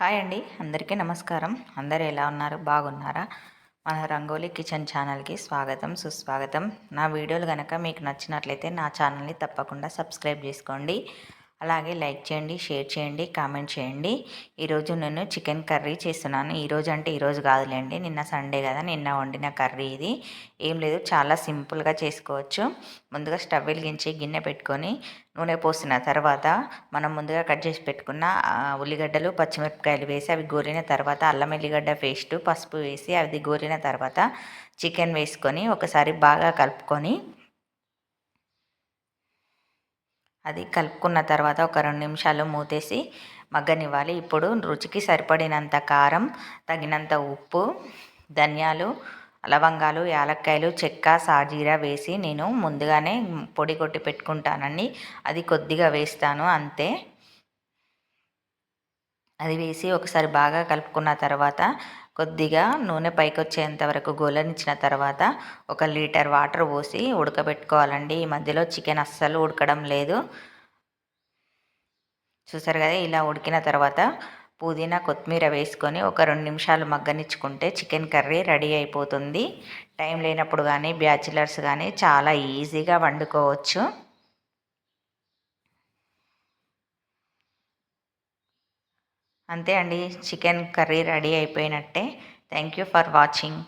Hi అండి అందరికీ నమస్కారం. అందరు ఎలా ఉన్నారు? బాగున్నారా? మన రంగోలీ కిచెన్ ఛానల్కి స్వాగతం సుస్వాగతం. నా వీడియోలు కనుక మీకు నచ్చినట్లయితే నా ఛానల్ని తప్పకుండా సబ్స్క్రైబ్ చేసుకోండి. అలాగే లైక్ చేయండి షేర్ చేయండి కామెంట్ చేయండి. ఈరోజు నేను చికెన్ కర్రీ చేస్తున్నాను. ఈరోజు అంటే ఈరోజు కాదులేండి నిన్న సండే కదా నిన్న వండిన కర్రీ ఇది. ఏం లేదు చాలా సింపుల్గా చేసుకోవచ్చు. ముందుగా స్టవ్ వెలిగించి గిన్నె పెట్టుకొని నూనె పోసిన తర్వాత మనం ముందుగా కట్ చేసి పెట్టుకున్న ఉల్లిగడ్డలు పచ్చిమిరపకాయలు వేసి అవి గోరిన తర్వాత అల్లం ఎల్లిగడ్డ పేస్ట్ పసుపు వేసి అది గోరిన తర్వాత చికెన్ వేసుకొని ఒకసారి బాగా కలుపుకొని అది కలుపుకున్న తర్వాత ఒక రెండు నిమిషాలు మూతేసి మగ్గనివ్వాలి. ఇప్పుడు రుచికి సరిపడినంత కారం తగినంత ఉప్పు ధనియాలు లవంగాలు యాలక్కాయలు చెక్క సాజీరా వేసి నేను ముందుగానే పొడి కొట్టి పెట్టుకుంటానండి. అది కొద్దిగా వేస్తాను అంతే. అది వేసి ఒకసారి బాగా కలుపుకున్న తర్వాత కొద్దిగా నూనె పైకి వచ్చేంత వరకు గోలనిచ్చిన తర్వాత ఒక లీటర్ వాటర్ పోసి ఉడకబెట్టుకోవాలండి. ఈ మధ్యలో చికెన్ అస్సలు ఉడకడం లేదు. చూసారు కదా ఇలా ఉడికిన తర్వాత పుదీనా కొత్తిమీర వేసుకొని ఒక రెండు నిమిషాలు మగ్గనిచ్చుకుంటే చికెన్ కర్రీ రెడీ అయిపోతుంది. టైం లేనప్పుడు కానీ బ్యాచిలర్స్ కానీ చాలా ఈజీగా వండుకోవచ్చు. అంతే అండి చికెన్ కర్రీ రెడీ అయిపోయినట్టే. Thank you for watching